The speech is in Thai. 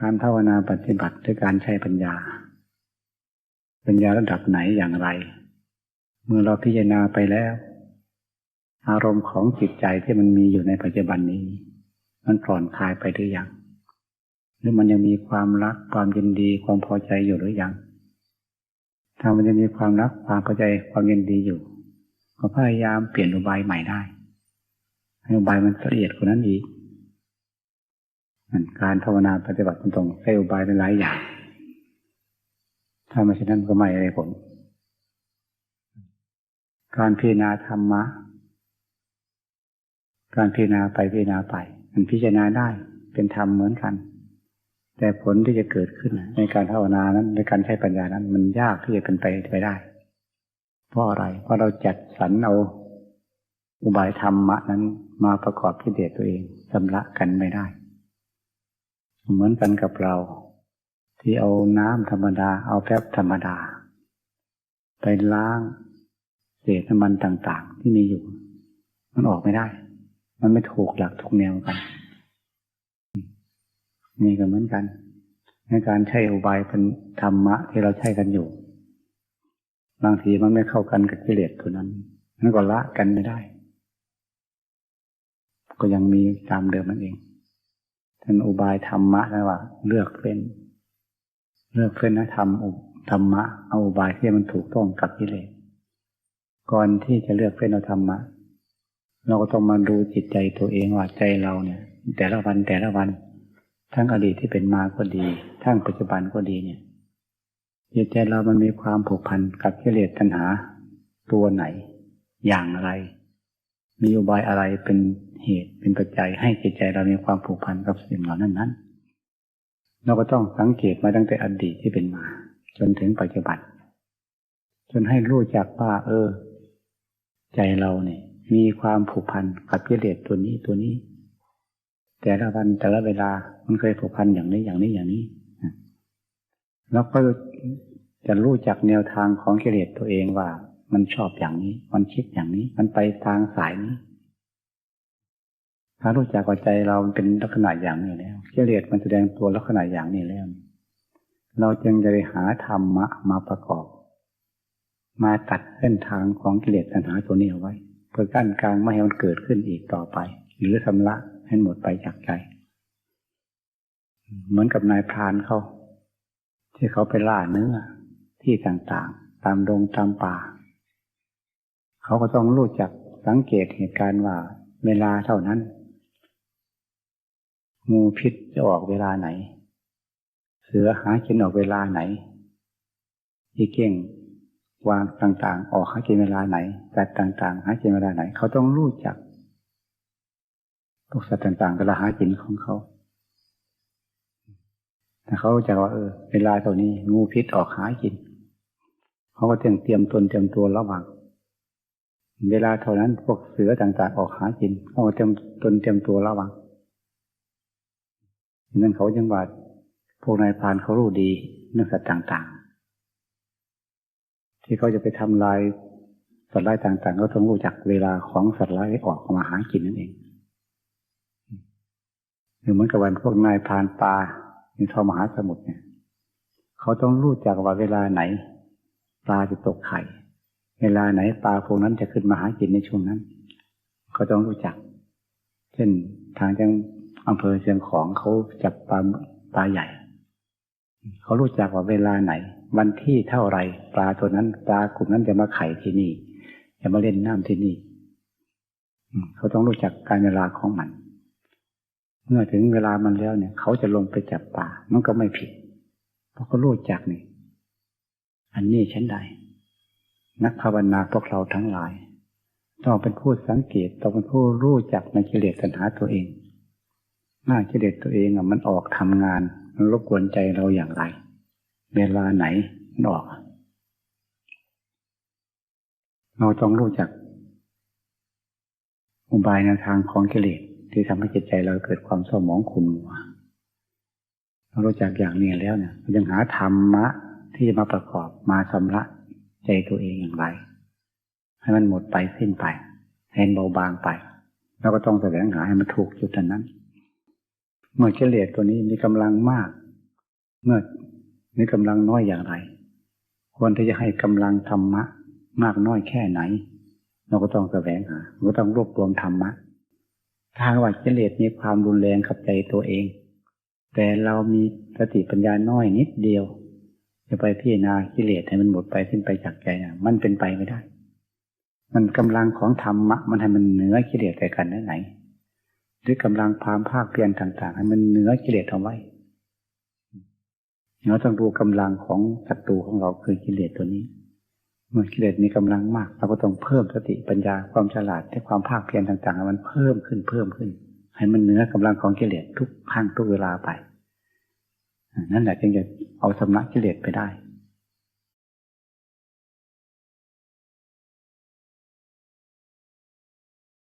การภาวนาปฏิบัติด้วยการใช้ปัญญา ปัญญาระดับไหนอย่างไร เมื่อเราพิจารณาไปแล้ว อารมณ์ของจิตใจที่มันมีอยู่ในปัจจุบันนี้ มันปล่อนคลายไปหรือยังหรือมันยังมีความรักความยินดีความพอใจอยู่หรือยังถ้ามันยังมีความรักความพอใจความยินดีอยู่ ก็พยายามเปลี่ยนอุบายใหม่ได้ให้อุบายมันละเอียดกว่านั้นอีก การภาวนาปฏิบัติมันต้องใช้อุบายหลายอย่าง ถ้าไม่เช่นนั้นก็ไม่ได้ผล การพิจารณาธรรมะ การพิจารณาไปพิจารณาไป มันพิจารณาได้เป็นธรรมเหมือนกัน แต่ผลที่จะเกิดขึ้นในการภาวนานั้นในการใช้ปัญญานั้น มันยากที่จะเป็นไปไปได้ เพราะอะไร เพราะเราจัดสรรเอาอุบายธรรมะนั้นมาประกอบกิเลสตัวเองชำระกันไม่ได้ เหมือนกันกับเรา ที่เอาน้ำธรรมดา เอาแป๊บธรรมดา ไปล้างเศษน้ำมันต่างๆ ที่มีอยู่ มันออกไม่ได้ มันไม่ถูกหลักถูกแนวกัน นี่ก็เหมือนกัน ในการใช้อุบายเป็นธรรมะที่เราใช้กันอยู่ บางทีมันไม่เข้ากันกับกิเลสตัวนั้นนั่นก็ละกันไม่ได้ ก็ยังมีตามเดิมนั่นเอง ท่านอุบายธรรมะนะว่า เลือกเป็นเลือกเป็นนะธรรมธรรมะเอาอุบายที่มันถูกต้องกับกิเลสก่อนที่จะเลือกเป็นเอาธรรมะ เราก็ต้องมาดูจิตใจตัวเองว่าใจเราเนี่ย แต่ละวันแต่ละวัน ทั้งอดีตที่เป็นมาก็ดี ทั้งปัจจุบันก็ดีเนี่ยจิตใจเรามันมีความผูกพันกับกิเลสตัณหา ตัวไหน อย่างไร มีอุบายอะไรเป็นเหตุเป็นปัจจัยให้จิตใจเรามีความผูกพันกับสิ่งเหล่านั้นนั้นเราก็ต้องสังเกตมาตั้งแต่อดีตที่เป็นมา จนถึงปัจจุบัน จนให้รู้จักว่าเออ ใจเราเนี่ยมีความผูกพันกับกิเลสตัวนี้ตัวนี้ แต่ละวันแต่ละเวลามันเคยผูกพันอย่างนี้อย่างนี้อย่างนี้แล้วก็จะรู้จักแนวทางของกิเลสตัวเองว่า มันชอบอย่างนี้ มันคิดอย่างนี้ มันไปทางสายนี้ ถ้ารู้จักว่าใจเราเป็นลักษณะอย่างนี้แล้วกิเลสมันแสดงตัวลักษณะอย่างนี้แล้ว เราจึงจะไปหาธรรมะมาประกอบ มาตัดเส้นทางของกิเลสตัณหาตัวนี้เอาไว้ เพื่อกั้นกลางไม่ให้มันเกิดขึ้นอีกต่อไป หรือทำละให้หมดไปจากใจ เหมือนกับนายพรานเขาที่เขาไปล่าเนื้อที่ต่างๆ ตามดงตามป่า เขาก็ต้องรู้จักสังเกตเหตุการณ์ว่า เวลาเท่านั้น งูพิษจะออกเวลาไหน เสือหากินออกเวลาไหนอีเก่งวางต่างๆ ออกหากินเวลาไหนสัตว์ต่าง ๆ หากินเวลาไหน เขาต้องรู้จักพวกสัตว์ต่างๆเวลาหากินของเขาแต่เขาจะว่าเออ เวลาเท่านี้งูพิษออกหากิน เขาก็เตรียมเตรียมตนเตรียมตัวระวัง เวลาเท่านั้นพวกเสือต่างๆออกหากินเขาเตรียมตนเตรียมตัวระวังนั้นเขาจังหวัดพวกนายพานเขารู้ดีเรื่องสัตว์ต่างๆ ที่เขาจะไปทำลายสัตว์ร้ายต่างๆ ก็ต้องรู้จักเวลาของสัตว์ร้ายออกมาหากินนั่นเองเหมือนกับวันพวกนายพานปลาในทอมหาสมุทรเนี่ย เขาต้องรู้จักว่าเวลาไหน ปลาจะตกไข่ เวลาไหนปลาพวกนั้นจะขึ้นมาหากินในช่วงนั้นเขาต้องรู้จัก เช่นทางจังอำเภอเชียงของเขาจับปลาปลาใหญ่ เขารู้จักว่าเวลาไหน วันที่เท่าไรปลาตัวนั้น ปลากลุ่มนั้นจะมาไข่ที่นี่ จะมาเล่นน้ำที่นี่เขาต้องรู้จักการเวลาของมัน เมื่อถึงเวลามันแล้วเนี่ย เขาจะลงไปจับป่ามันก็ไม่ผิด เพราะเขารู้จักนี่ อันนี้ฉันใด นักภาวนาพวกเราทั้งหลาย ต้องเป็นผู้สังเกตต้องเป็นผู้รู้จักในกิเลสตัณหาตัวเองหน้ากิเลสตัวเองอะมันออกทำงาน มันรบกวนใจเราอย่างไร เวลาไหนนออก เราต้องรู้จัก อุบายในทางของกิเลสที่ทำให้จิตใจเราเกิดความเศร้าหมองขุ่นมัวเรารู้จักอย่างนี้แล้วเนี่ยยังหาธรรมะที่จะมาประกอบมาชำระ ใจตัวเองอย่างไร ให้มันหมดไปสิ้นไปให้เบาบางไปเราก็ต้องแสวงหาให้มันถูกจุดนั้น เมื่อเฉลี่ยตัวนี้มีกำลังมาก เมื่อมีกำลังน้อยอย่างไร ควรที่จะให้กำลังธรรมะ มากน้อยแค่ไหน เราก็ต้องแสวงหาเราก็ต้องรวบรวมธรรมะถ้าว่ากิเลสมีความรุนแรงกับใจตัวเอง แต่เรามีสติปัญญาน้อยนิดเดียว จะไปพิจารณากิเลสให้มันหมดไปสิ้นไปจากใจนะมันเป็นไปไม่ได้ มันกำลังของธรรมะมันให้มันเหนือกิเลสแต่กันได้ไหนหรือกำลังความภาคเพียรต่างๆ ให้มันเหนือกิเลสเอาไว้เราต้องดูกำลังของศัตรูของเราคือกิเลสตัวนี้ เมื่อกิเลสมีกำลังมาก เราก็ต้องเพิ่มสติปัญญาความฉลาดและความภาคเพียรต่างๆให้มันเพิ่มขึ้นเพิ่มขึ้น ให้มันเหนือกำลังของกิเลสทุกครั้งทุกเวลาไป นั่นแหละจึงจะเอาสำนักกิเลสไปได้